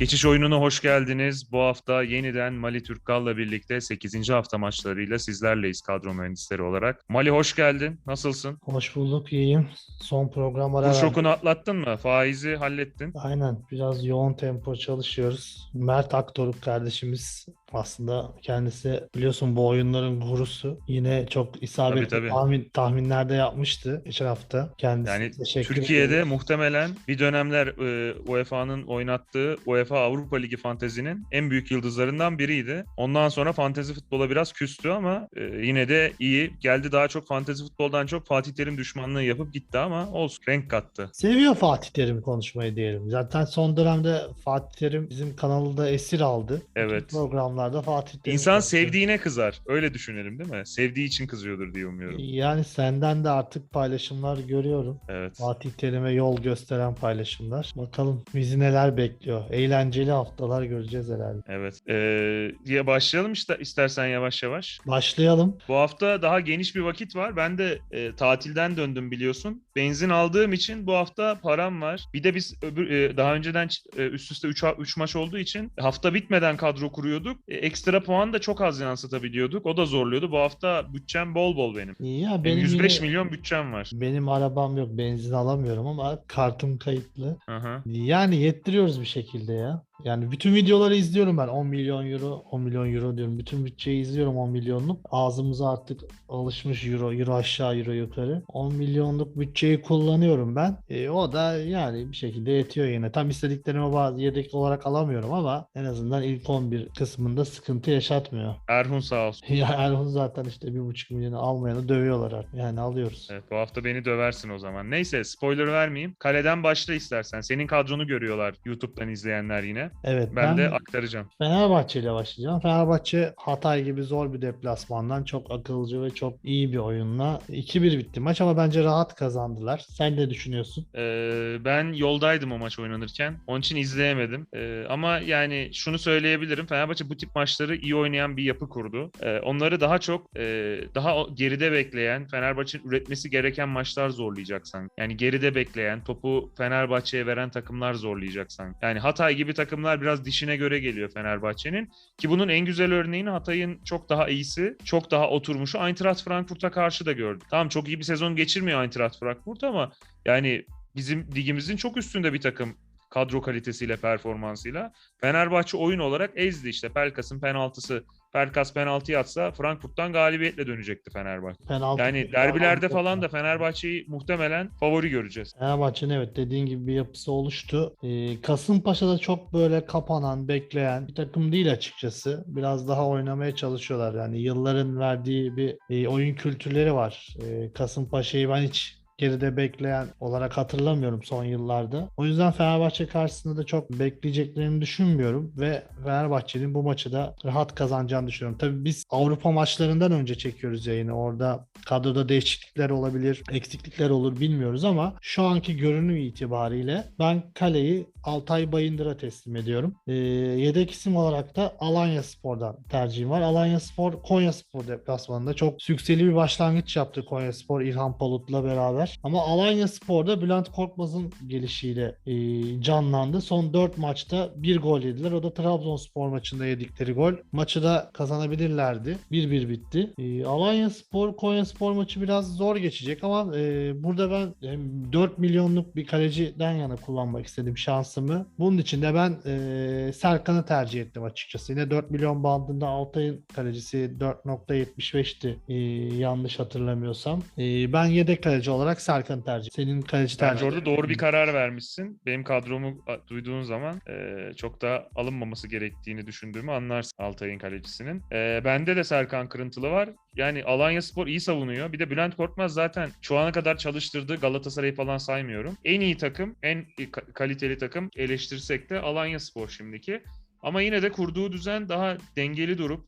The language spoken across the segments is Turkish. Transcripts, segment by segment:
Geçiş oyununa hoş geldiniz. Bu hafta yeniden Mali Türkkal'la birlikte 8. hafta maçlarıyla sizlerleyiz kadro mühendisleri olarak. Mali hoş geldin. Nasılsın? Hoş bulduk, iyiyim. Son program ara verdik. şokunu atlattın mı? Faizi hallettin. Aynen, biraz yoğun tempo çalışıyoruz. Mert Aktoruk kardeşimiz aslında kendisi biliyorsun bu oyunların gurusu. Yine çok isabetli Tabii, tabii. tahmin, tahminlerde yapmıştı geçen hafta. Kendisi Yani Türkiye'de ediyoruz. muhtemelen bir dönemler e, UEFA'nın oynattığı UEFA Avrupa Ligi fantezinin en büyük yıldızlarından biriydi. Ondan sonra fantezi futbola biraz küstü ama e, yine de iyi. Geldi daha çok fantezi futboldan çok Fatih Terim düşmanlığı yapıp gitti ama olsun renk kattı. Seviyor Fatih Terim konuşmayı diyelim. Zaten son dönemde Fatih Terim bizim kanalı da esir aldı. Evet. Programlarda Fatih Terim İnsan sevdiğine kızar. Öyle düşünelim değil mi? Sevdiği için kızıyordur diye umuyorum. Yani senden de artık paylaşımlar görüyorum. Evet. Fatih Terim'e yol gösteren paylaşımlar. Bakalım bizi neler bekliyor. Eğlenceli haftalar göreceğiz herhalde. Evet. Ee, diye başlayalım işte istersen yavaş yavaş. Başlayalım. Bu hafta daha geniş bir vakit var. Ben de e, tatilden döndüm biliyorsun. Benzin aldığım için bu hafta param var. Bir de biz öbür e, daha önceden e, üst üste 3 3 maç olduğu için hafta bitmeden kadro kuruyorduk. E, ekstra puan da çok az yansıtabiliyorduk. O da zorluyordu. Bu hafta bütçem bol bol benim. Ya Benim benim 105 yine- milyon bütçem var. benim arabam yok. Benzin alamıyorum ama kartım kayıtlı. Hı. Yani yettiriyoruz bir şekilde ya. Yani bütün videoları izliyorum ben. 10 milyon euro, 10 milyon euro diyorum. Bütün bütçeyi izliyorum 10 milyonluk. Ağzımıza artık alışmış euro, euro aşağı, euro yukarı. 10 milyonluk bütçeyi kullanıyorum ben. E, o da yani bir şekilde yetiyor yine. Tam istediklerimi bazı yedek olarak alamıyorum ama en azından ilk 11 kısmında sıkıntı yaşatmıyor. Erhun sağ olsun. Ya Erhun zaten işte 1,5 milyonu almayanı dövüyorlar artık. Yani alıyoruz. Evet bu hafta beni döversin o zaman. Neyse spoiler vermeyeyim. Kaleden başla istersen. Senin kadronu görüyorlar YouTube'dan izleyenler yine. Evet Ben, de aktaracağım. Fenerbahçe ile başlayacağım. Fenerbahçe Hatay gibi zor bir deplasmandan çok akılcı ve çok iyi bir oyunla 2-1 bitti maç ama bence rahat kazandılar. Sen ne düşünüyorsun? Ee, ben yoldaydım o maç oynanırken. Onun için izleyemedim. Ee, ama yani şunu söyleyebilirim. Fenerbahçe bu tip maçları iyi oynayan bir yapı kurdu. Ee, onları daha çok e, daha geride bekleyen, Fenerbahçe'nin üretmesi gereken maçlar zorlayacak sanki. Yani geride bekleyen, topu Fenerbahçe'ye veren takımlar zorlayacak sanki. Yani Hatay gibi takımlar biraz dişine göre geliyor Fenerbahçe'nin. Ki bunun en güzel örneğini Hatay'ın çok daha iyisi, çok daha oturmuşu Eintracht Frankfurt'a karşı da gördük. Tamam çok iyi bir sezon geçirmiyor Eintracht Frankfurt ama yani bizim ligimizin çok üstünde bir takım kadro kalitesiyle, performansıyla. Fenerbahçe oyun olarak ezdi işte. Pelkas'ın penaltısı. Pelkas penaltı atsa Frankfurt'tan galibiyetle dönecekti Fenerbahçe. Penaltı Yani derbilerde falan da Fenerbahçe'yi muhtemelen favori göreceğiz. Fenerbahçe'nin evet dediğin gibi bir yapısı oluştu. Ee, Kasımpaşa'da çok böyle kapanan, bekleyen bir takım değil açıkçası. Biraz daha oynamaya çalışıyorlar. Yani yılların verdiği bir e, oyun kültürleri var. Ee, Kasımpaşa'yı ben hiç geride bekleyen olarak hatırlamıyorum son yıllarda. O yüzden Fenerbahçe karşısında da çok bekleyeceklerini düşünmüyorum ve Fenerbahçe'nin bu maçı da rahat kazanacağını düşünüyorum. Tabii biz Avrupa maçlarından önce çekiyoruz yayını. Orada kadroda değişiklikler olabilir, eksiklikler olur bilmiyoruz ama şu anki görünüm itibariyle ben kaleyi Altay Bayındır'a teslim ediyorum. Ee, yedek isim olarak da Alanya Spor'dan tercihim var. Alanya Spor Konya Spor deplasmanında çok sükseli bir başlangıç yaptı Konya Spor İlhan Palut'la beraber. Ama Alanya Spor'da Bülent Korkmaz'ın gelişiyle e, canlandı. Son 4 maçta bir gol yediler. O da Trabzonspor maçında yedikleri gol. Maçı da kazanabilirlerdi. 1-1 bitti. E, Alanya Spor Konya Spor maçı biraz zor geçecek ama e, burada ben e, 4 milyonluk bir kaleciden yana kullanmak istedim şansımı. Bunun için de ben e, Serkan'ı tercih ettim açıkçası. Yine 4 milyon bandında Altay'ın kalecisi 4.75'ti e, yanlış hatırlamıyorsam. E, ben yedek kaleci olarak Serkan'ı tercih Senin kaleci Bence tercihin. orada doğru bir karar vermişsin. Benim kadromu duyduğun zaman e, çok da alınmaması gerektiğini düşündüğümü anlarsın Altay'ın kalecisinin. E, bende de Serkan Kırıntılı var. Yani Alanya Spor iyi savunuyor. Bir de Bülent Korkmaz zaten şu ana kadar çalıştırdığı Galatasaray'ı falan saymıyorum. En iyi takım, en ka- kaliteli takım eleştirsek de Alanya Spor şimdiki. Ama yine de kurduğu düzen daha dengeli durup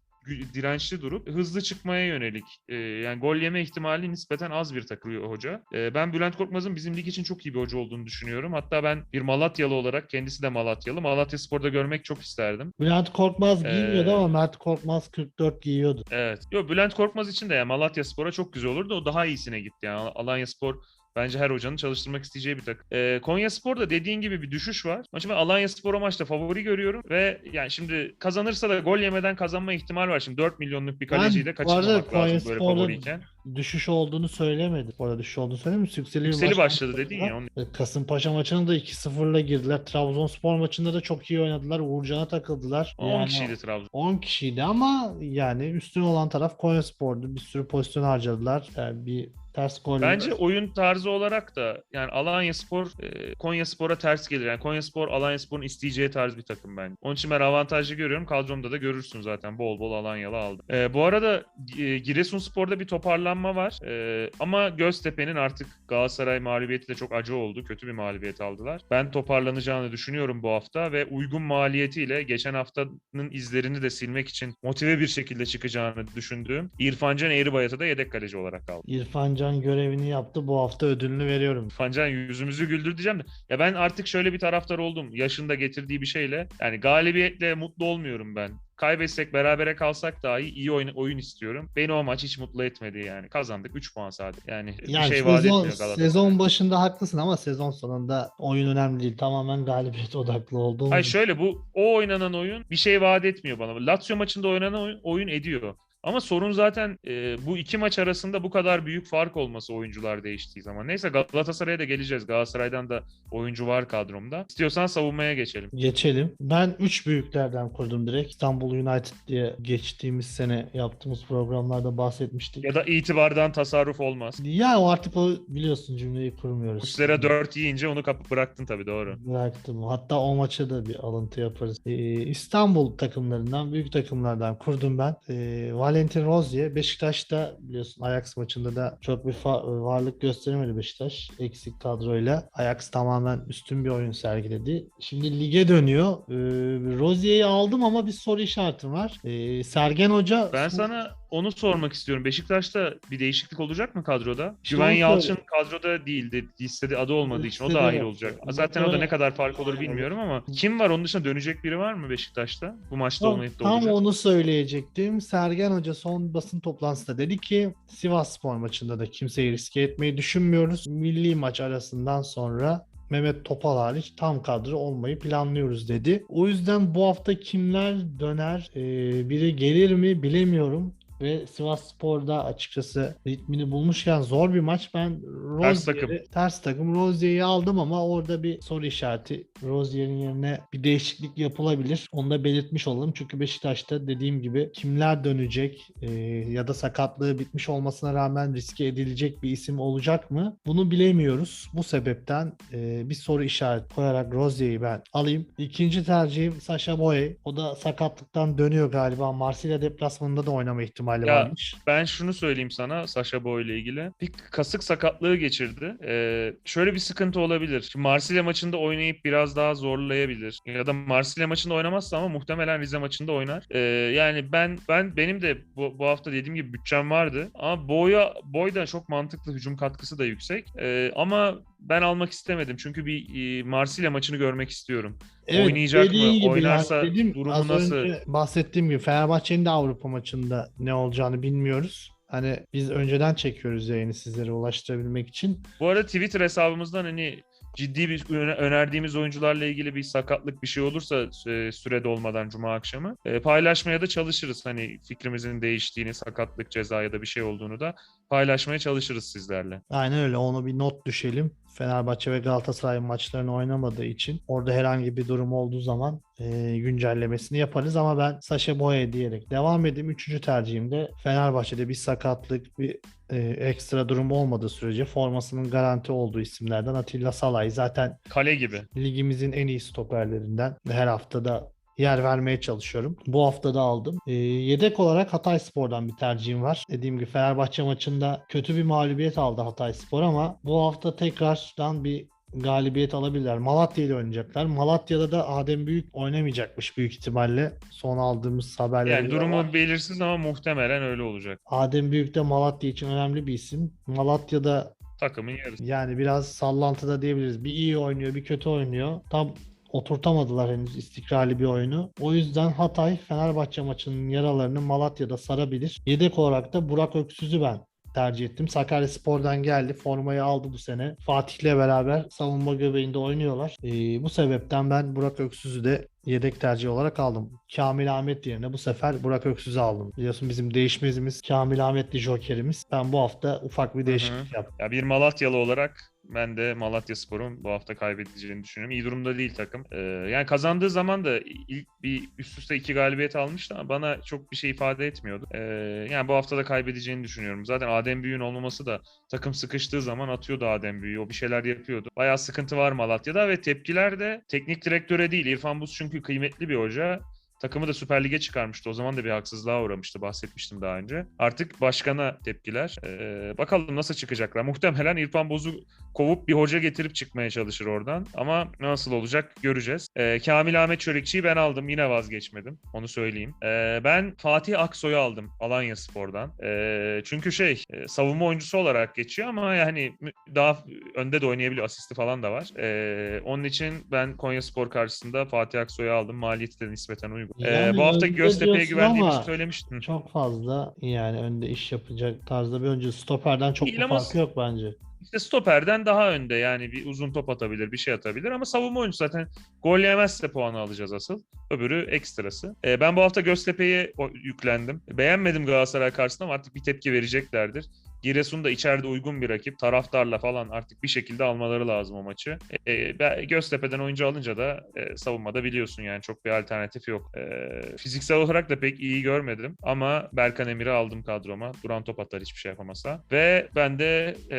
dirençli durup hızlı çıkmaya yönelik e, yani gol yeme ihtimali nispeten az bir takılıyor hoca. E, ben Bülent Korkmaz'ın bizim lig için çok iyi bir hoca olduğunu düşünüyorum. Hatta ben bir Malatyalı olarak kendisi de Malatyalı. Malatya Spor'da görmek çok isterdim. Bülent Korkmaz giymiyordu Ee, ama Mert Korkmaz 44 giyiyordu. Evet. Yo Bülent Korkmaz için de yani Malatya Spor'a çok güzel olurdu. O daha iyisine gitti. Yani Alanya Spor Bence her hocanın çalıştırmak isteyeceği bir takım. Ee, Konya Spor'da dediğin gibi bir düşüş var. Maçı ben Alanya Spor o maçta favori görüyorum ve yani şimdi kazanırsa da gol yemeden kazanma ihtimal var. Şimdi 4 milyonluk bir kaleciyi de kaçırmamak Konya lazım böyle Spor'da favoriyken. düşüş olduğunu söylemedi. Bu arada düşüş olduğunu söylemedim. Yükseli, Yükseli başladı dedin ya. Onu... E, Kasımpaşa maçına da 2-0'la girdiler. Trabzonspor maçında da çok iyi oynadılar. Uğurcan'a takıldılar. 10 Yani kişiydi Trabzon. 10 kişiydi ama yani üstün olan taraf Konyaspor'du. Bir sürü pozisyon harcadılar. Yani bir ters gol. Bence oyun tarzı olarak da yani Alanya Spor e, Konya Spor'a ters gelir. Yani Konya Spor Alanya Spor'un isteyeceği tarz bir takım bence. Onun için ben avantajlı görüyorum. Kadromda da görürsün zaten. Bol bol Alanyalı aldım. E, bu arada e, Giresunspor'da bir toparlanma var. E, ama Göztepe'nin artık Galatasaray mağlubiyeti de çok acı oldu. Kötü bir mağlubiyet aldılar. Ben toparlanacağını düşünüyorum bu hafta ve uygun maliyetiyle geçen haftanın izlerini de silmek için motive bir şekilde çıkacağını düşündüğüm İrfan Can Eğribayat'a da yedek kaleci olarak aldım. İrfan Can görevini yaptı. Bu hafta ödülünü veriyorum. Fancan yüzümüzü güldür diyeceğim de. Ya ben artık şöyle bir taraftar oldum. Yaşında getirdiği bir şeyle. Yani galibiyetle mutlu olmuyorum ben. Kaybetsek berabere kalsak dahi iyi oyun, oyun istiyorum. Beni o maç hiç mutlu etmedi yani. Kazandık 3 puan sadece. Yani, Yani bir şey vaat etmiyor Galatasaray. sezon başında haklısın ama sezon sonunda oyun önemli değil. Tamamen galibiyet odaklı olduğum Hayır şöyle bu o oynanan oyun bir şey vaat etmiyor bana. Lazio maçında oynanan oyun, oyun ediyor. Ama sorun zaten e, bu iki maç arasında bu kadar büyük fark olması oyuncular değiştiği zaman. Neyse Galatasaray'a da geleceğiz. Galatasaray'dan da oyuncu var kadromda. İstiyorsan savunmaya geçelim. Geçelim. Ben 3 büyüklerden kurdum direkt. İstanbul United diye geçtiğimiz sene yaptığımız programlarda bahsetmiştik. Ya da itibardan tasarruf olmaz. Ya o artık o biliyorsun cümleyi kurmuyoruz. Muslera 4 yiyince onu kapıp bıraktın tabii doğru. Bıraktım. Hatta o maça da bir alıntı yaparız. Ee, İstanbul takımlarından, büyük takımlardan kurdum ben. Ee, Valentin Rozier, Beşiktaş'ta biliyorsun Ajax maçında da çok bir varlık gösteremedi Beşiktaş. Eksik kadroyla. Ajax tamamen üstün bir oyun sergiledi. Şimdi lige dönüyor. Ee, Rozier'i aldım ama bir soru işaretim var. Ee, Sergen Hoca Ben sana onu sormak istiyorum. Beşiktaş'ta bir değişiklik olacak mı kadroda? Güven Yalçın kadroda değildi. Listede adı olmadığı için o dahil olacak. Zaten o da ne kadar fark olur bilmiyorum ama kim var onun dışında dönecek biri var mı Beşiktaş'ta? Bu maçta Tam, olmayıp da tam olacak. onu söyleyecektim. Sergen Hoca son basın toplantısında dedi ki Sivas Spor maçında da kimseyi riske etmeyi düşünmüyoruz. Milli maç arasından sonra Mehmet Topal hariç tam kadro olmayı planlıyoruz dedi. O yüzden bu hafta kimler döner, ee, biri gelir mi bilemiyorum. Ve Sivas Spor'da açıkçası ritmini bulmuşken zor bir maç. Ben Ters Rozier'i- takım. ters takım Rozier'i aldım ama orada bir soru işareti. Rozier'in yerine bir değişiklik yapılabilir. Onu da belirtmiş olalım. Çünkü Beşiktaş'ta dediğim gibi kimler dönecek e, ya da sakatlığı bitmiş olmasına rağmen riske edilecek bir isim olacak mı? Bunu bilemiyoruz. Bu sebepten e, bir soru işareti koyarak Rozier'i ben alayım. İkinci tercihim Sasha Boye. O da sakatlıktan dönüyor galiba. Marsilya deplasmanında da oynama ihtimali Ya, varmış. Ben şunu söyleyeyim sana Sasha Boy ile ilgili. Bir kasık sakatlığı geçirdi. Ee, şöyle bir sıkıntı olabilir. Şimdi Marsilya maçında oynayıp biraz daha zorlayabilir. Ya da Marsilya maçında oynamazsa ama muhtemelen Rize maçında oynar. Ee, yani ben ben benim de bu, bu hafta dediğim gibi bütçem vardı. Ama Boy'a Boy da çok mantıklı hücum katkısı da yüksek. Ee, ama ben almak istemedim. Çünkü bir e, Marsilya maçını görmek istiyorum. Oynayacak mı? gibi Oynarsa yani dedim, durumu az nasıl? önce bahsettiğim gibi Fenerbahçe'nin de Avrupa maçında ne olacağını bilmiyoruz. Hani biz önceden çekiyoruz yayını sizlere ulaştırabilmek için. Bu arada Twitter hesabımızdan hani ciddi bir öne- önerdiğimiz oyuncularla ilgili bir sakatlık bir şey olursa e, sürede olmadan cuma akşamı e, paylaşmaya da çalışırız. Hani fikrimizin değiştiğini, sakatlık, ceza ya da bir şey olduğunu da paylaşmaya çalışırız sizlerle. Aynen öyle onu bir not düşelim. Fenerbahçe ve Galatasaray maçlarını oynamadığı için orada herhangi bir durum olduğu zaman e, güncellemesini yaparız ama ben Sasha Boye diyerek devam edeyim. Üçüncü tercihimde Fenerbahçe'de bir sakatlık, bir e, ekstra durum olmadığı sürece formasının garanti olduğu isimlerden Atilla Salay zaten Kale gibi. ligimizin en iyi stoperlerinden her haftada yer vermeye çalışıyorum. Bu hafta da aldım. Ee, yedek olarak Hatay Spor'dan bir tercihim var. Dediğim gibi Fenerbahçe maçında kötü bir mağlubiyet aldı Hatay Spor ama bu hafta tekrardan bir galibiyet alabilirler. Malatya ile oynayacaklar. Malatya'da da Adem Büyük oynamayacakmış büyük ihtimalle. Son aldığımız haberlere Yani durumu var. belirsiz ama muhtemelen öyle olacak. Adem Büyük de Malatya için önemli bir isim. Malatya'da Takımın yarısı. yani biraz sallantıda diyebiliriz. Bir iyi oynuyor, bir kötü oynuyor. Tam oturtamadılar henüz istikrarlı bir oyunu. O yüzden Hatay Fenerbahçe maçının yaralarını Malatya'da sarabilir. Yedek olarak da Burak Öksüz'ü ben tercih ettim. Sakaryaspor'dan geldi. Formayı aldı bu sene. Fatih'le beraber savunma göbeğinde oynuyorlar. Ee, bu sebepten ben Burak Öksüz'ü de yedek tercih olarak aldım. Kamil Ahmet yerine bu sefer Burak Öksüz'ü aldım. Biliyorsun bizim değişmezimiz Kamil Ahmetli jokerimiz. Ben bu hafta ufak bir değişiklik yaptım. Ya bir Malatyalı olarak ben de Malatya Spor'un bu hafta kaybedeceğini düşünüyorum. İyi durumda değil takım. Ee, yani kazandığı zaman da ilk bir üst üste iki galibiyet almıştı ama bana çok bir şey ifade etmiyordu. Ee, yani bu hafta da kaybedeceğini düşünüyorum. Zaten Adem Büyük'ün olmaması da takım sıkıştığı zaman atıyordu Adem Büyük'ü. O bir şeyler yapıyordu. Bayağı sıkıntı var Malatya'da ve tepkiler de teknik direktöre değil. İrfan Buz çünkü kıymetli bir hoca. Takımı da Süper Lig'e çıkarmıştı. O zaman da bir haksızlığa uğramıştı. Bahsetmiştim daha önce. Artık başkana tepkiler. Ee, bakalım nasıl çıkacaklar. Muhtemelen İrfan Boz'u kovup bir hoca getirip çıkmaya çalışır oradan. Ama nasıl olacak göreceğiz. Ee, Kamil Ahmet Çörükçi'yi ben aldım. Yine vazgeçmedim. Onu söyleyeyim. Ee, ben Fatih Aksoy'u aldım Alanya Spor'dan. Ee, çünkü şey e, savunma oyuncusu olarak geçiyor ama yani daha önde de oynayabiliyor. Asisti falan da var. Ee, onun için ben Konya Spor karşısında Fatih Aksoy'u aldım. Maliyeti de nispeten uygun. Yani bu hafta Göztepe'ye ama söylemiştim. Çok fazla yani önde iş yapacak tarzda bir oyuncu. Stoperden çok bir farkı yok bence. İşte stoperden daha önde yani bir uzun top atabilir, bir şey atabilir ama savunma oyuncusu zaten gol yemezse puanı alacağız asıl. Öbürü ekstrası. Ee, ben bu hafta Göztepe'ye yüklendim. Beğenmedim Galatasaray karşısında ama artık bir tepki vereceklerdir. Giresun da içeride uygun bir rakip. Taraftarla falan artık bir şekilde almaları lazım o maçı. Ben- Göztepe'den oyuncu alınca da e, savunmada biliyorsun yani çok bir alternatif yok. Ee, fiziksel olarak da pek iyi görmedim ama Berkan Emir'i aldım kadroma. Duran top atar hiçbir şey yapamasa. Ve ben de e,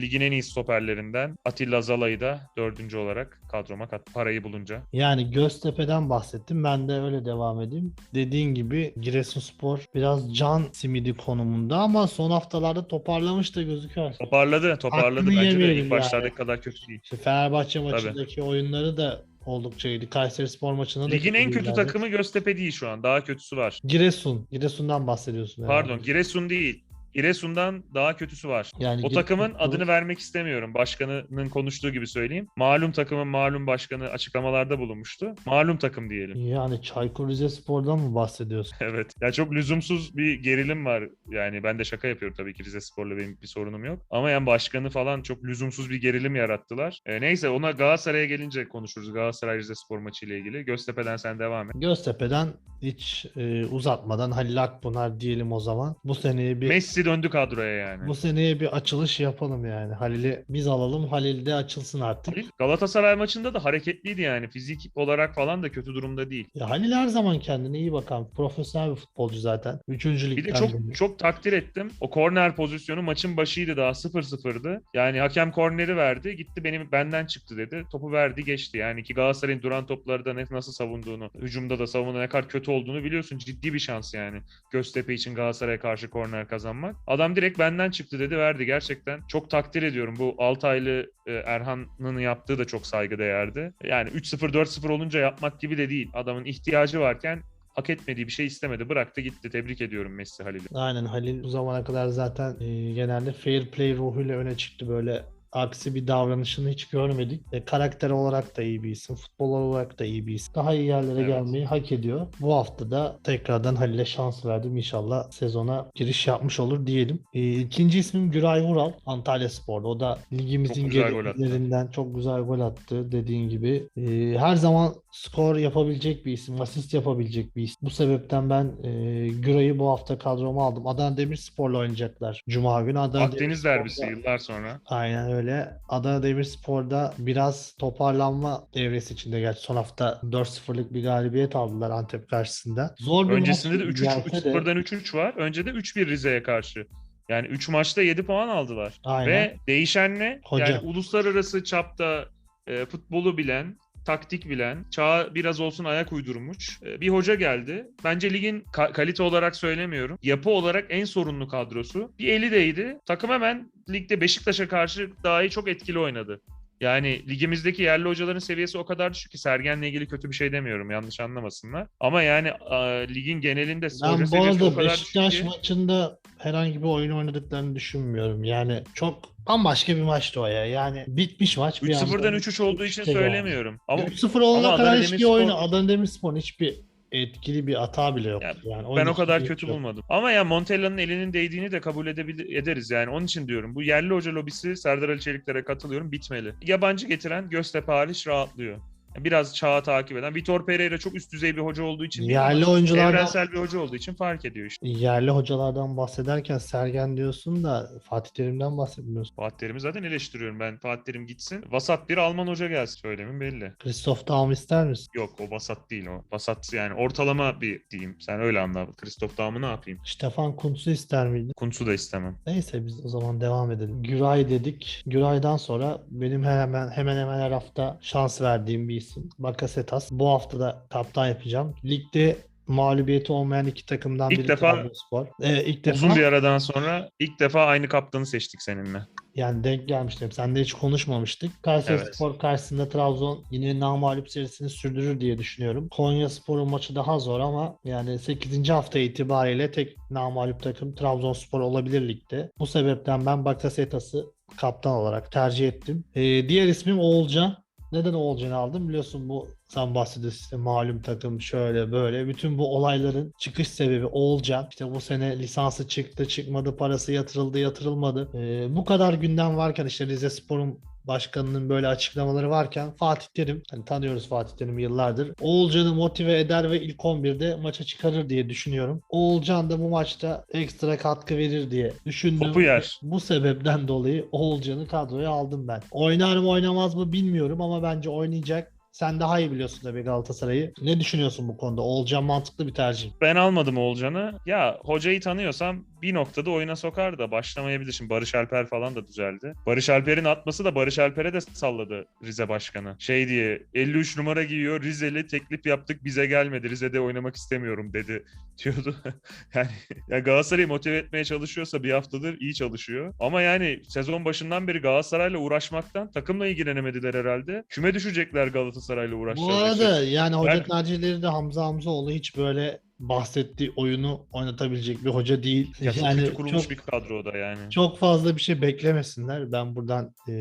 ligin en iyi stoperlerinden Atilla Zala'yı da dördüncü olarak kadroma kat parayı bulunca. Yani Göztepe'den bahsettim. Ben de öyle devam edeyim. Dediğin gibi Giresunspor biraz can simidi konumunda ama son haftalarda toparlamış da gözüküyor. Toparladı, toparladı. Hakkını Bence de ilk başlardaki yani. kadar kötü değil. İşte Fenerbahçe maçındaki oyunları da oldukça iyiydi. Kayserispor maçında da Ligin en kötü değillerdi. takımı Göztepe değil şu an. Daha kötüsü var. Giresun. Giresun'dan bahsediyorsun. Pardon, herhalde. Giresun değil. Giresun'dan daha kötüsü var. Yani O takımın adını vermek istemiyorum. Başkanının konuştuğu gibi söyleyeyim. Malum takımın malum başkanı açıklamalarda bulunmuştu. Malum takım diyelim. Yani Çaykur Rizespor'dan mı bahsediyorsun? Evet. Ya çok lüzumsuz bir gerilim var. Yani ben de şaka yapıyorum tabii ki Rize Spor'la benim bir sorunum yok. Ama yani başkanı falan çok lüzumsuz bir gerilim yarattılar. E, neyse ona Galatasaray'a gelince konuşuruz. Galatasaray Rize Spor maçı ile ilgili. Göztepe'den sen devam et. Göztepe'den hiç e, uzatmadan Halil Akpınar diyelim o zaman. Bu seneye bir Messi döndü kadroya yani. bu seneye bir açılış yapalım yani. Halil'i biz alalım. Halil de açılsın artık. Halil Galatasaray maçında da hareketliydi yani. Fizik olarak falan da kötü durumda değil. Ya Halil her zaman kendine iyi bakan profesyonel bir futbolcu zaten. Üçüncü Bir de ligden çok geliyor. çok takdir ettim. O korner pozisyonu maçın başıydı daha 0-0'dı. Yani hakem korneri verdi. Gitti benim benden çıktı dedi. Topu verdi geçti. Yani ki Galatasaray'ın duran topları da ne, nasıl savunduğunu, hücumda da savunmada ne kadar kötü olduğunu biliyorsun. Ciddi bir şans yani. Göztepe için Galatasaray'a karşı korner kazanmak. Adam direkt benden çıktı dedi verdi. Gerçekten çok takdir ediyorum. Bu Altaylı e, Erhan'ın yaptığı da çok saygıdeğerdi. Yani 3-0 4-0 olunca yapmak gibi de değil. Adamın ihtiyacı varken hak etmediği bir şey istemedi. Bıraktı gitti. Tebrik ediyorum Messi Halil'i. Aynen Halil bu zamana kadar zaten e, genelde fair play ruhuyla öne çıktı böyle aksi bir davranışını hiç görmedik. E, karakter olarak da iyi bir isim, futbol olarak da iyi bir isim. Daha iyi yerlere Evet. gelmeyi hak ediyor. Bu hafta da tekrardan Halil'e şans verdim. İnşallah sezona giriş yapmış olur diyelim. E, ikinci ismim Güray Vural, Antalya Spor'da. O da ligimizin gerilerinden çok güzel gol attı dediğin gibi. E, her zaman skor yapabilecek bir isim, asist yapabilecek bir isim. Bu sebepten ben e, Güray'ı bu hafta kadroma aldım. Adana Demirspor'la oynayacaklar. Cuma günü Adana Akdeniz derbisi yıllar sonra. Aynen öyle. Adana Demirspor'da biraz toparlanma devresi içinde gerçi son hafta 4-0'lık bir galibiyet aldılar Antep karşısında. Zor bir Öncesinde de maç 3 gelse de- 0'dan 3-3 var. Önce de 3-1 Rize'ye karşı. Yani 3 maçta 7 puan aldılar. Aynen. Ve değişen ne? Hoca. Yani uluslararası çapta e, futbolu bilen, taktik bilen, çağa biraz olsun ayak uydurmuş e, bir hoca geldi. Bence ligin ka- kalite olarak söylemiyorum. Yapı olarak en sorunlu kadrosu. Bir eli değdi. Takım hemen ligde Beşiktaş'a karşı dahi çok etkili oynadı. Yani ligimizdeki yerli hocaların seviyesi o kadar düşük ki Sergen'le ilgili kötü bir şey demiyorum yanlış anlamasınlar. Ama yani a, ligin genelinde Ben hoca bu seviyesi o arada kadar Beşiktaş düşük ki. maçında herhangi bir oyun oynadıklarını düşünmüyorum. Yani çok bambaşka bir maçtı o ya. Yani bitmiş maç. bir anda 3-0'dan 3-3 olduğu için şey söylemiyorum. Ama 3-0 olana ama kadar Adana hiçbir Demirspor- oyunu Adana Demirspor'un hiçbir etkili bir hata bile yok. Yani Yani, Ben o 12 kadar kötü yok. bulmadım. Ama ya Montella'nın elinin değdiğini de kabul edebilir, ederiz yani. Onun için diyorum. Bu yerli hoca lobisi Serdar Ali Çeliklere katılıyorum bitmeli. Yabancı getiren Göztepe hariç rahatlıyor. Biraz çağı takip eden. Vitor Pereira çok üst düzey bir hoca olduğu için Yerli oyunculardan evrensel bir hoca olduğu için fark ediyor işte. yerli hocalardan bahsederken Sergen diyorsun da Fatih Terim'den bahsetmiyorsun. Fatih Terim'i zaten eleştiriyorum ben. Fatih Terim gitsin. Vasat bir Alman hoca gelsin. Söylemin belli. Christoph Daum ister misin? Yok o vasat değil o. Vasat yani ortalama bir diyeyim. Sen öyle anla. Christoph Daum'u ne yapayım? Stefan Kuntz'u ister miydin? Kuntz'u da istemem. Neyse biz o zaman devam edelim. Güray dedik. Güray'dan sonra benim hemen hemen hemen her hafta şans verdiğim bir isim. Bakasetas. Bu hafta da kaptan yapacağım. Ligde mağlubiyeti olmayan iki takımdan İlk biri defa- Trabzonspor. Evet, ilk defa Uzun bir aradan sonra ilk defa aynı kaptanı seçtik seninle. yani denk gelmiştim. Sen de hiç konuşmamıştık. Kayseri Evet. Spor karşısında Trabzon yine namağlup serisini sürdürür diye düşünüyorum. Konya Spor'un maçı daha zor ama yani 8. hafta itibariyle tek namağlup takım Trabzonspor olabilir ligde. Bu sebepten ben Bakasetas'ı kaptan olarak tercih ettim. Ee, diğer ismim Oğulcan. Neden Oğulcan'ı aldım? Biliyorsun bu sen bahsediyorsun işte malum takım şöyle böyle. Bütün bu olayların çıkış sebebi Oğulcan. İşte bu sene lisansı çıktı çıkmadı parası yatırıldı yatırılmadı. Ee, bu kadar gündem varken işte Rize Spor'un başkanının böyle açıklamaları varken Fatih Terim, hani tanıyoruz Fatih Terim'i yıllardır. Oğulcan'ı motive eder ve ilk 11'de maça çıkarır diye düşünüyorum. Oğulcan da bu maçta ekstra katkı verir diye düşündüm. Topu yer. Bu sebepten dolayı Oğulcan'ı kadroya aldım ben. Oynar mı oynamaz mı bilmiyorum ama bence oynayacak. Sen daha iyi biliyorsun tabii Galatasaray'ı. Ne düşünüyorsun bu konuda? Oğulcan mantıklı bir tercih. Ben almadım Olcan'ı. Ya hocayı tanıyorsam bir noktada oyuna sokar da başlamayabilir. Şimdi Barış Alper falan da düzeldi. Barış Alper'in atması da Barış Alper'e de salladı Rize Başkanı. Şey diye 53 numara giyiyor Rizeli teklif yaptık bize gelmedi. Rize'de oynamak istemiyorum dedi diyordu. yani ya Galatasaray'ı motive etmeye çalışıyorsa bir haftadır iyi çalışıyor. Ama yani sezon başından beri Galatasaray'la uğraşmaktan takımla ilgilenemediler herhalde. Küme düşecekler Galatasaray'la Bu uğraşacaklar. arada yani hoca tercihleri de Hamza Hamzaoğlu hiç böyle bahsettiği oyunu oynatabilecek bir hoca değil. Ya çok yani kötü kurulmuş çok, bir kadro o da yani. çok fazla bir şey beklemesinler. Ben buradan e,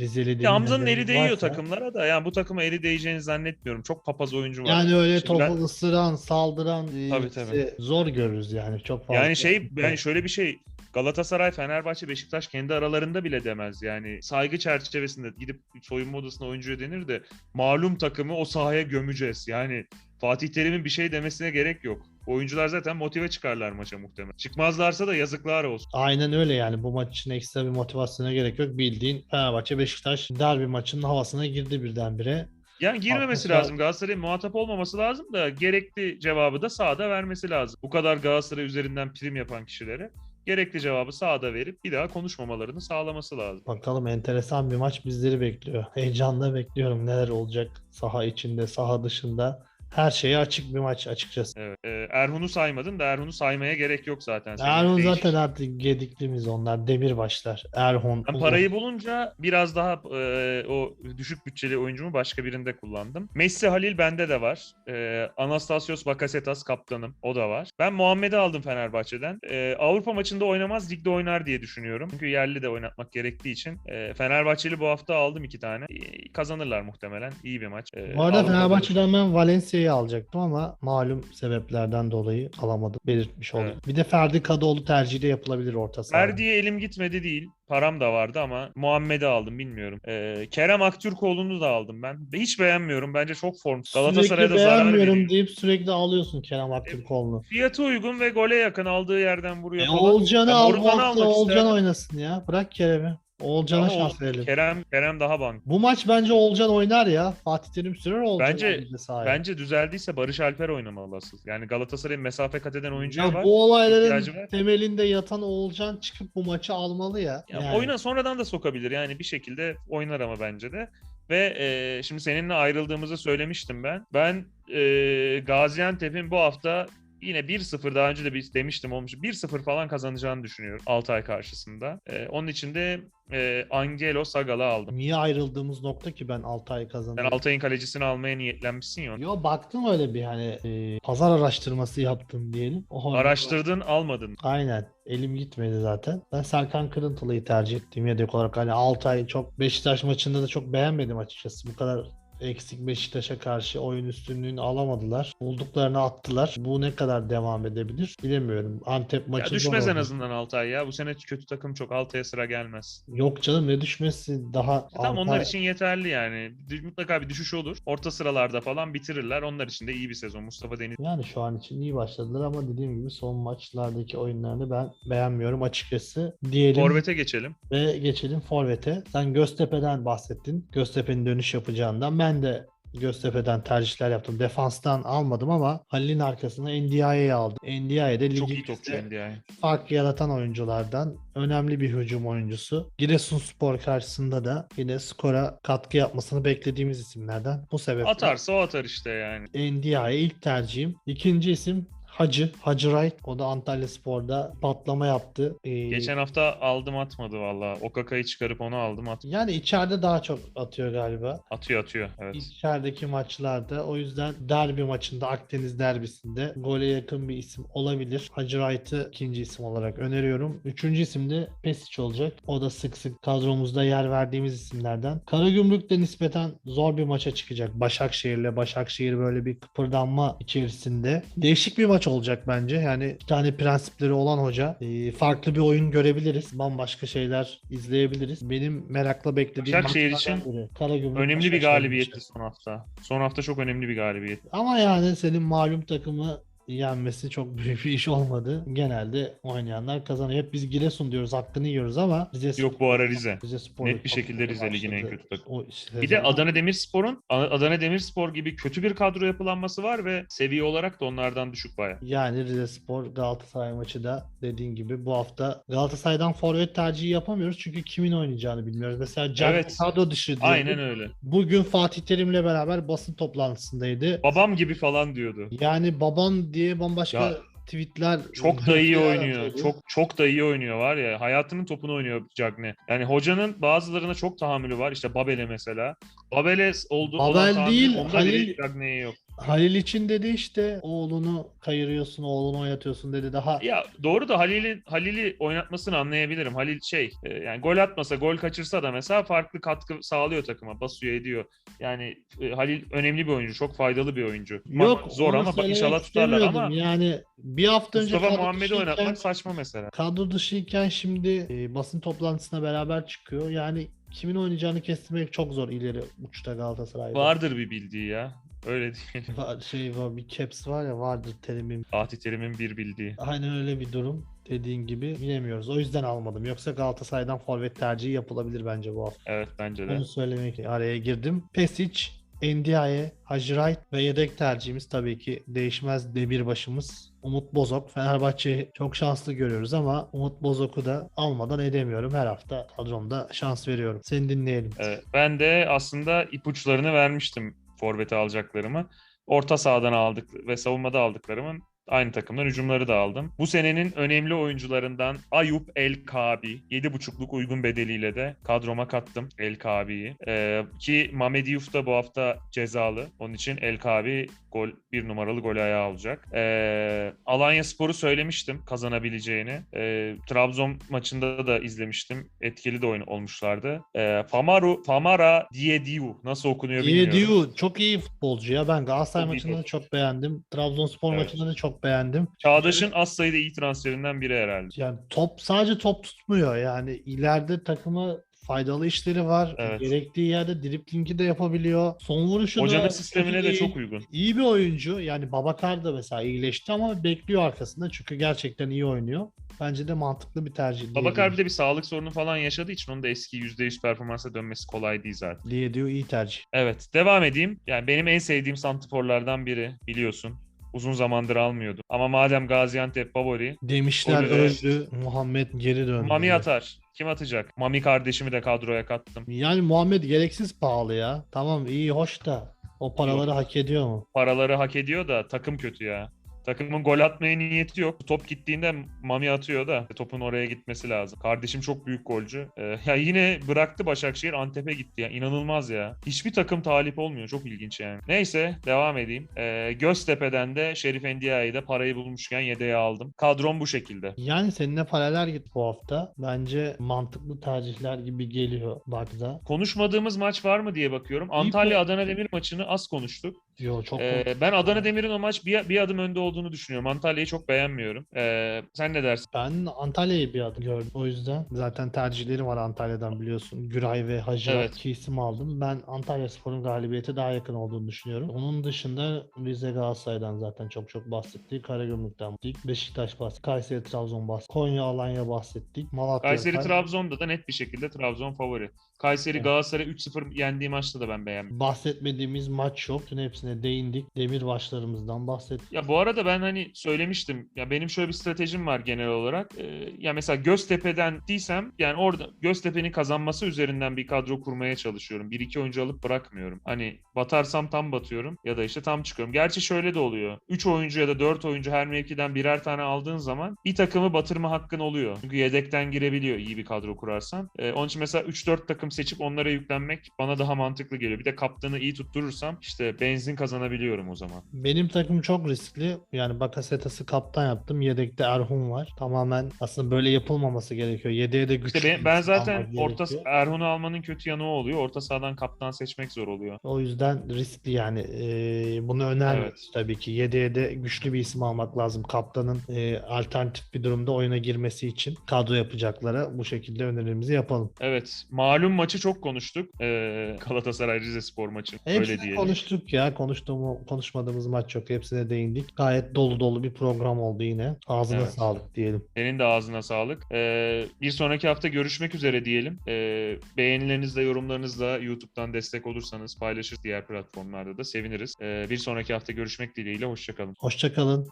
Rizeli Ya Hamza'nın eli değiyor varsa- takımlara da yani bu takıma eli değeceğini zannetmiyorum. Çok papaz oyuncu var. Yani öyle Şimdi topu ben- ısıran, saldıran e, Tabii, tabii. zor görürüz yani çok fazla. Yani şey yani şöyle bir şey Galatasaray, Fenerbahçe, Beşiktaş kendi aralarında bile demez. Yani saygı çerçevesinde gidip soyunma odasına oyuncuya denir de malum takımı o sahaya gömeceğiz. Yani Fatih Terim'in bir şey demesine gerek yok. Oyuncular zaten motive çıkarlar maça muhtemelen. Çıkmazlarsa da yazıklar olsun. Aynen öyle yani bu maç için ekstra bir motivasyona gerek yok. Bildiğin Fenerbahçe Beşiktaş derbi maçının havasına girdi birdenbire. Yani girmemesi Haklısın. lazım. Galatasaray'ın muhatap olmaması lazım da gerekli cevabı da sahada vermesi lazım. Bu kadar Galatasaray üzerinden prim yapan kişilere gerekli cevabı sahada verip bir daha konuşmamalarını sağlaması lazım. Bakalım enteresan bir maç bizleri bekliyor. Heyecanla bekliyorum neler olacak saha içinde, saha dışında. Her şeye açık bir maç açıkçası. Evet. Ee, Erhun'u saymadın da Erhun'u saymaya gerek yok zaten. Senin Erhun değişik- zaten artık gediklimiz onlar. Demirbaşlar. Erhun. Ben parayı bulunca biraz daha e, o düşük bütçeli oyuncumu başka birinde kullandım. Messi Halil bende de var. E, Anastasios Bakasetas kaptanım. O da var. Ben Muhammed'i aldım Fenerbahçe'den. E, Avrupa maçında oynamaz, ligde oynar diye düşünüyorum. Çünkü yerli de oynatmak gerektiği için. E, Fenerbahçeli bu hafta aldım iki tane. E, kazanırlar muhtemelen. İyi bir maç. E, Bu arada Avrupa'da- Fenerbahçe'den ben Valencia'yı alacaktım ama malum sebeplerden dolayı alamadım. Belirtmiş olayım. Bir de Ferdi Kadıoğlu tercihi de yapılabilir orta sahada. Ferdi'ye elim gitmedi değil. Param da vardı ama Muhammed'i aldım bilmiyorum. Ee, Kerem Aktürkoğlu'nu da aldım ben. Hiç beğenmiyorum. Bence çok form. Galatasaray'a sürekli zarar beğenmiyorum veriyor. deyip sürekli alıyorsun Kerem Aktürkoğlu'nu. Fiyatı uygun ve gole yakın aldığı yerden vuruyor E, falan. Oğulcan'ı Ben al Orhan'ı almak Oğulcan isterdim. oynasın ya. Bırak Kerem'i. Oğulcan'a Ama şans verelim. Kerem, Kerem daha bank. Bu maç bence Oğulcan oynar ya. Fatih Terim sürer Oğulcan. Bence- bence düzeldiyse Barış Alper oynamalı asıl. Yani Galatasaray'ın mesafe kat eden oyuncuya Ya var. bu olayların var. temelinde yatan Oğulcan çıkıp bu maçı almalı ya. Ya Yani. Oyuna sonradan da sokabilir. Yani bir şekilde oynar ama bence de. Ve e, şimdi seninle ayrıldığımızı söylemiştim ben. Ben e, Gaziantep'in bu hafta yine 1-0 daha önce de bir demiştim olmuş. 1-0 falan kazanacağını düşünüyorum Altay karşısında. E, onun için de e, Angelo Sagal'ı aldım. Niye ayrıldığımız nokta ki ben 6 ay Sen kazandım. Altay'ın kalecisini almaya niyetlenmişsin ya. Yo baktım öyle bir hani e, pazar araştırması yaptım diyelim. O Araştırdın almadın. Aynen. Elim gitmedi zaten. Ben Serkan Kırıntılı'yı tercih ettim yedek olarak. Hani Altay çok Beşiktaş maçında da çok beğenmedim açıkçası. Bu kadar eksik Beşiktaş'a karşı oyun üstünlüğünü alamadılar. Bulduklarını attılar. Bu ne kadar devam edebilir bilemiyorum. Antep Ya maçı zor düşmez en azından Altay ya. Bu sene kötü takım çok Altay'a sıra gelmez. Yok canım ne düşmesi daha Tam Altay- onlar için yeterli yani. Mutlaka bir düşüş olur. Orta sıralarda falan bitirirler. Onlar için de iyi bir sezon. Mustafa Deniz Yani şu an için iyi başladılar ama dediğim gibi son maçlardaki oyunlarını ben beğenmiyorum açıkçası. Diyelim Forvet'e geçelim. ve geçelim Forvet'e. Sen Göztepe'den bahsettin. Göztepe'nin dönüş yapacağından. Ben de Göztepe'den tercihler yaptım. Defanstan almadım ama Halil'in arkasına NDI'yi aldım. NDI de Çok iyi topçu NDI. fark yaratan oyunculardan önemli bir hücum oyuncusu. Giresunspor karşısında da yine skora katkı yapmasını beklediğimiz isimlerden. Bu sebeple Atarsa o atar işte yani. NDI'ye ilk tercihim. İkinci isim Hacı. Hacı Wright. O da Antalya Spor'da patlama yaptı. Ee, Geçen hafta aldım atmadı valla. O kakayı çıkarıp onu aldım at. Yani içeride daha çok atıyor galiba. Atıyor atıyor. Evet. İçerideki maçlarda o yüzden derbi maçında Akdeniz derbisinde gole yakın bir isim olabilir. Hacı Wright'ı ikinci isim olarak öneriyorum. Üçüncü isim de Pesic olacak. O da sık sık kadromuzda yer verdiğimiz isimlerden. Karagümrük de nispeten zor bir maça çıkacak. Başakşehir'le Başakşehir böyle bir kıpırdanma içerisinde. Değişik bir maç olacak bence. Yani bir tane prensipleri olan hoca. Ee, farklı bir oyun görebiliriz. Bambaşka şeyler izleyebiliriz. Benim merakla beklediğim Başakşehir için. Karagümrük Önemli bir galibiyetti son hafta. Son hafta çok önemli bir galibiyet. Ama yani senin malum takımı yenmesi çok büyük bir iş olmadı. Genelde oynayanlar kazanıyor. Hep biz Giresun diyoruz, hakkını yiyoruz ama Rize Yok bu ara Rize. Rize Spor Net bir şekilde Rize ligin en kötü takımı. Bir de Adana Demirspor'un Adana Demirspor gibi kötü bir kadro yapılanması var ve seviye olarak da onlardan düşük baya. yani Rize Spor Galatasaray maçı da dediğin gibi bu hafta Galatasaray'dan forvet tercihi yapamıyoruz çünkü kimin oynayacağını bilmiyoruz. Mesela Can Evet. kadro dışı diyordu. Aynen öyle. Bugün Fatih Terim'le beraber basın toplantısındaydı. Babam gibi falan diyordu. Yani baban diye bambaşka Ya, tweetler Çok da iyi oynuyor. atıyordu. Çok çok da iyi oynuyor var ya. Hayatının topunu oynuyor Cagne. Yani hocanın bazılarına çok tahammülü var. İşte Babel'e mesela. Babel'e oldu Babel değil, Halil- Cagne'ye yok. Halil için dedi işte oğlunu kayırıyorsun, oğlunu oynatıyorsun dedi daha. Ya doğru da Halil'in Halil'i oynatmasını anlayabilirim. Halil şey e, yani gol atmasa, gol kaçırsa da mesela farklı katkı sağlıyor takıma, basıyor, ediyor. Yani e, Halil önemli bir oyuncu, çok faydalı bir oyuncu. Yok zor ama bak söylemek inşallah tutarlar ama Yani bir hafta önce Mustafa Muhammed'i oynatmak saçma mesela. Kadro dışıyken şimdi e, basın toplantısına beraber çıkıyor. Yani kimin oynayacağını kestirmek çok zor ileri uçta Galatasaray'da. Vardır bir bildiği ya. Öyle diyelim. Şey var bir caps var ya vardır terimin. Fatih Terim'in bir bildiği. Aynen öyle bir durum. Dediğin gibi bilemiyoruz. O yüzden almadım. Yoksa Galatasaray'dan forvet tercihi yapılabilir bence bu hafta. Evet bence de. Onu söylemek araya girdim. Pesic, Ndiaye, Hacı Wright ve yedek tercihimiz tabii ki değişmez demirbaşımız. Umut Bozok. Fenerbahçe'yi çok şanslı görüyoruz ama Umut Bozok'u da almadan edemiyorum. Her hafta kadromda şans veriyorum. Seni dinleyelim. Evet, ben de aslında ipuçlarını vermiştim forveti alacaklarımı. Orta sahadan aldık ve savunmada aldıklarımın aynı takımdan hücumları da aldım. Bu senenin önemli oyuncularından Ayup El Kabi. 7.5'luk uygun bedeliyle de kadroma kattım El Kabi'yi. Ee, ki Mehmet Diouf da bu hafta cezalı. Onun için El Kabi gol bir numaralı gol ayağı olacak. Ee, Alanya Spor'u söylemiştim kazanabileceğini. Ee, Trabzon maçında da izlemiştim. Etkili de oyun olmuşlardı. Ee, Famaru, Famara Diediu nasıl okunuyor bilmiyorum. Diyu çok iyi futbolcu ya. Ben Galatasaray Çok maçında da çok beğendim. Trabzonspor Evet. maçında da çok beğendim. Çağdaş'ın az sayıda iyi transferinden biri herhalde. Yani top sadece top tutmuyor. Yani ileride takıma faydalı işleri var. Evet. Gerektiği yerde driplingi de yapabiliyor. Son vuruşu Hocanın da sistemine de değil. çok uygun. İyi bir oyuncu. Yani Babakar da mesela iyileşti ama bekliyor arkasında çünkü gerçekten iyi oynuyor. Bence de mantıklı bir tercih. Babakar bir de bir sağlık sorunu falan yaşadığı için onun da eski %100 performansa dönmesi kolay değil zaten. diye diyor iyi tercih. Evet devam edeyim. Yani benim en sevdiğim santiforlardan biri biliyorsun. Uzun zamandır almıyordum. Ama madem Gaziantep favori, Demişler öldü. Muhammed geri döndü. Mami atar. Kim atacak? Mami kardeşimi de kadroya kattım. Yani Muhammed gereksiz pahalı ya. Tamam iyi hoş da o paraları hak ediyor mu? Paraları hak ediyor da takım kötü ya. Takımın gol atmaya niyeti yok. Top gittiğinde Mami atıyor da topun oraya gitmesi lazım. Kardeşim çok büyük golcü. Ee, ya yine bıraktı Başakşehir Antep'e gitti ya. İnanılmaz ya. Hiçbir takım talip olmuyor. Çok ilginç yani. Neyse devam edeyim. Ee, Göztepe'den de Şerif Endia'yı da parayı bulmuşken yedeğe aldım. Kadrom bu şekilde. Yani seninle paralel git bu hafta. Bence mantıklı tercihler gibi geliyor Bagda. Konuşmadığımız maç var mı diye bakıyorum. Antalya Adana Demir maçını az konuştuk. Yo çok Ee, ben Adana Demir'in o maç bir, bir adım önde olduğunu düşünüyorum. Antalya'yı çok beğenmiyorum. Ee, sen ne dersin? Ben Antalya'yı bir adım gördüm. O yüzden zaten tercihleri var Antalya'dan biliyorsun. Güray ve Hacı Evet. iki isim aldım. Ben Antalya Spor'un galibiyete daha yakın olduğunu düşünüyorum. Onun dışında Rize Galatasaray'dan zaten çok çok bahsettik. Karagümrük'ten bahsettik. Beşiktaş bahsettik. Kayseri Trabzon bahsettik. Konya Alanya bahsettik. Malatya Kayseri Kay- Trabzon'da da net bir şekilde Trabzon favori. Kayseri Evet. Galatasaray 3-0 yendiği maçta da ben beğenmedim. bahsetmediğimiz maç yok. Tüm hepsine değindik. Demirbaşlarımızdan bahsettik. Ya bu arada ben hani söylemiştim. Ya benim şöyle bir stratejim var genel olarak. Ee, ya mesela Göztepe'den değilsem yani orada Göztepe'nin kazanması üzerinden bir kadro kurmaya çalışıyorum. Bir iki oyuncu alıp bırakmıyorum. Hani batarsam tam batıyorum ya da işte tam çıkıyorum. Gerçi şöyle de oluyor. 3 oyuncu ya da 4 oyuncu her mevkiden birer tane aldığın zaman bir takımı batırma hakkın oluyor. Çünkü yedekten girebiliyor iyi bir kadro kurarsan. Ee, onun için mesela 3-4 takım seçip onlara yüklenmek bana daha mantıklı geliyor. Bir de kaptanı iyi tutturursam işte benzin kazanabiliyorum o zaman. Benim takım çok riskli. Yani Bakasetas'ı kaptan yaptım. Yedekte Erhun var. Tamamen aslında böyle yapılmaması gerekiyor. Yedeğe de güçlü İşte ben, ben zaten orta. Erhun'u almanın kötü yanı o oluyor. Orta sahadan kaptan seçmek zor oluyor. O yüzden riskli yani. Ee, bunu önermiyoruz Evet. tabii ki. Yedeğe de güçlü bir isim almak lazım. Kaptanın e, alternatif bir durumda oyuna girmesi için kadro yapacaklara bu şekilde önerimizi yapalım. Evet. Malum maçı çok konuştuk. Ee, Galatasaray Rizespor maçı. Öyle Hepsini diyelim. konuştuk ya. Konuştuğumu, konuşmadığımız maç yok. Hepsine değindik. Gayet dolu dolu bir program oldu yine. Ağzına Evet. sağlık diyelim. Senin de ağzına sağlık. Ee, bir sonraki hafta görüşmek üzere diyelim. Ee, beğenilerinizle, yorumlarınızla YouTube'dan destek olursanız paylaşır diğer platformlarda da seviniriz. Ee, bir sonraki hafta görüşmek dileğiyle. Hoşçakalın. Hoşçakalın.